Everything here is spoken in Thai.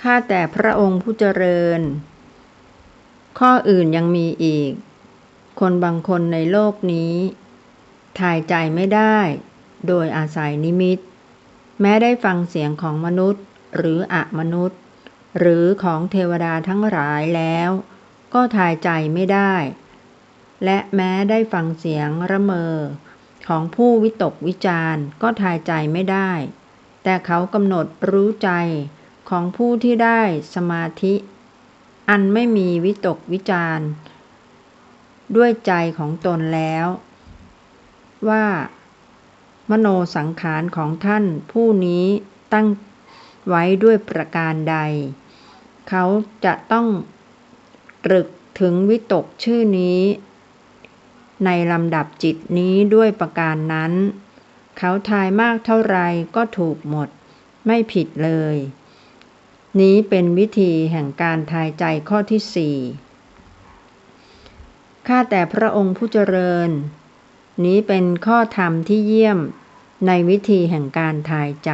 ข้าแต่พระองค์ผู้เจริญ ข้ออื่นยังมีอีก คนบางคนในโลกนี้ ถ่ายใจไม่ได้ โดยอาศัยนิมิต แม้ได้ฟังเสียงของมนุษย์หรืออะมนุษย์ หรือของเทวดาทั้งหลายแล้ว ก็ถ่ายใจไม่ได้ และแม้ได้ฟังเสียงระเมอ ของผู้วิตกวิจารณ์ก็ถ่ายใจไม่ได้ แต่เขากำหนดรู้ใจ ของผู้ที่ได้สมาธิ อันไม่มีวิตกวิจารณ์ด้วยใจของตนแล้ว ว่า มโนสังขารของท่านผู้นี้ตั้งไว้ด้วยประการใด เขาจะต้องตรึกถึงวิตกชื่อนี้ ในลำดับจิตนี้ด้วยประการนั้น เขาทายมากเท่าไรก็ถูกหมด ไม่ผิดเลย นี้เป็นวิธีแห่งการทายใจข้อที่สี่ข้าแต่พระองค์ผู้เจริญ นี้เป็นข้อธรรมที่เยี่ยมในวิธีแห่งการทายใจ